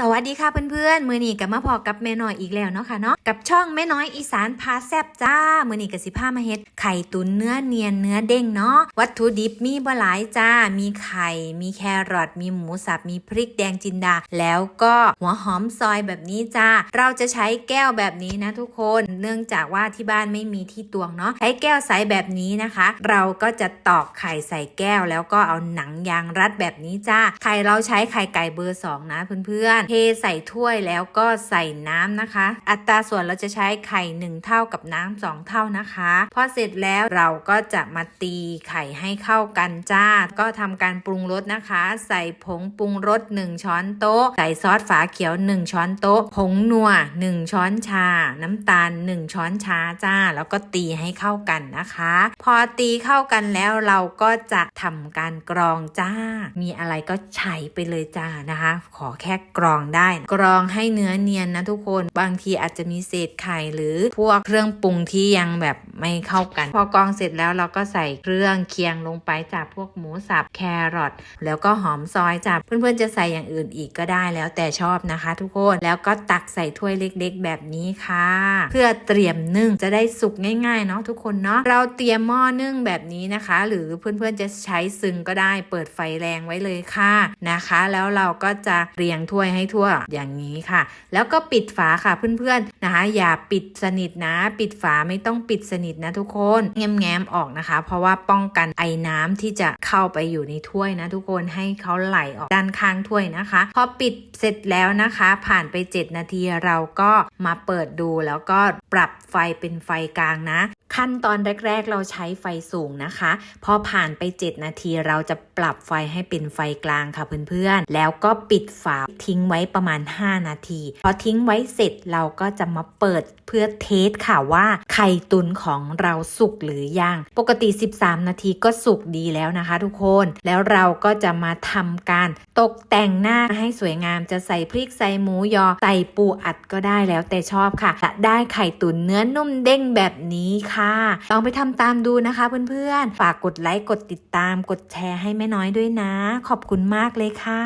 สวัสดีค่ะเพื่อนๆ มือนี้กับมาพอกับแม่น้อยอีกแล้วเนาะค่ะเนาะกับช่องแม่น้อยอีสานพาแซบจ้า มือนี้กับสิพามาเฮ็ดไข่ตุ๋นเนื้อเนียนเนื้อเด้งเนาะวัตถุดิบมีบ่หลายจ้า มีไข่ มีแครอทมีหมูสับมีพริกแดงจินดา แล้วก็หัวหอมซอยแบบนี้จ้า เราจะใช้แก้วแบบนี้นะทุกคนเนื่องจากว่าที่บ้านไม่มีที่ตวงเนาะใช้แก้วใสแบบนี้นะคะ เราก็จะตอกไข่ใส่แก้ว แล้วก็เอาหนังยางรัดแบบนี้จ้าไข่เราใช้ไข่ไก่เบอร์สองนะเพื่อนๆเทใส่ถ้วยแล้วก็ใส่น้ำนะคะ อัตราส่วนเราจะใช้ไข่ 1 เท่ากับน้ำสองเท่านะคะพอเสร็จแล้วเราก็จะมาตีไข่ให้เข้ากันจ้า ก็ทำการปรุงรสนะคะ ใส่ผงปรุงรส1ช้อนโต๊ะ ใส่ซอสฝาเขียว 1 ช้อนโต๊ะ ผงนัว 1 ช้อนชา น้ำตาล 1 ช้อนชาจ้า แล้วก็ตีให้เข้ากันนะคะ พอตีเข้ากันแล้วเราก็จะทำการกรองจ้า มีอะไรก็ใช้ไปเลยจ้านะคะ ขอแค่กรองได้ กรองให้เนื้อเนียนนะทุกคนบางทีอาจจะมีเศษไข่หรือพวกเครื่องปรุงที่ยังแบบไม่เข้ากัน พอกรองเสร็จแล้วเราก็ใส่เครื่องเคียงลงไปจากพวกหมูสับแครอทแล้วก็หอมซอยจ้าเพื่อนๆจะใส่อย่างอื่นอีกก็ได้แล้วแต่ชอบนะคะ ทุกคนแล้วก็ตักใส่ถ้วยเล็กๆ แบบนี้ค่ะ เพื่อเตรียมนึ่งจะได้สุกง่ายๆเนาะทุกคนเนาะเราเตรียมหม้อนึ่งแบบนี้นะคะ หรือเพื่อนๆจะใช้ซึ่งก็ได้เปิดไฟแรงไว้เลยค่ะนะคะ แล้วเราก็จะเรียงถ้วยให้ทั่วอย่างนี้ค่ะ แล้วก็ปิดฝาค่ะเพื่อนๆนะคะ อย่าปิดสนิทนะ ปิดฝาไม่ต้องปิดสนิทนะทุกคนแง้มๆออกนะคะ เพราะว่าป้องกันไอ้น้ำที่จะเข้าไปอยู่ในถ้วยนะ ทุกคนให้เขาไหลออกด้านข้างถ้วยนะคะ พอปิดเสร็จแล้วนะคะ ผ่านไป 7 นาทีเราก็มาเปิดดูแล้วก็ปรับไฟเป็นไฟกลางนะขั้นตอนแรก ๆ เราใช้ไฟสูงนะคะ พอผ่านไป 7 นาทีเราจะปรับไฟให้เป็นไฟกลางค่ะเพื่อนๆ แล้วก็ปิดฝาทิ้งไว้ประมาณ 5 นาที พอทิ้งไว้เสร็จเราก็จะมาเปิดเพื่อเทสค่ะว่าไข่ตุนของเราสุกหรือยัง ปกติ 13 นาทีก็สุกดีแล้วนะคะทุกคน แล้วเราก็จะมาทำการตกแต่งหน้าให้สวยงามจะใส่พริกใส่หมูยอใส่ปูอัดก็ได้แล้วแต่ชอบค่ะจะได้ไข่ตุนเนื้อนุ่มเด้งแบบนี้ค่ะลองไปทำตามดูนะคะเพื่อนๆ ฝากกดไลค์กดติดตามกดแชร์ให้แม่น้อยด้วยนะ ขอบคุณมากเลยค่ะ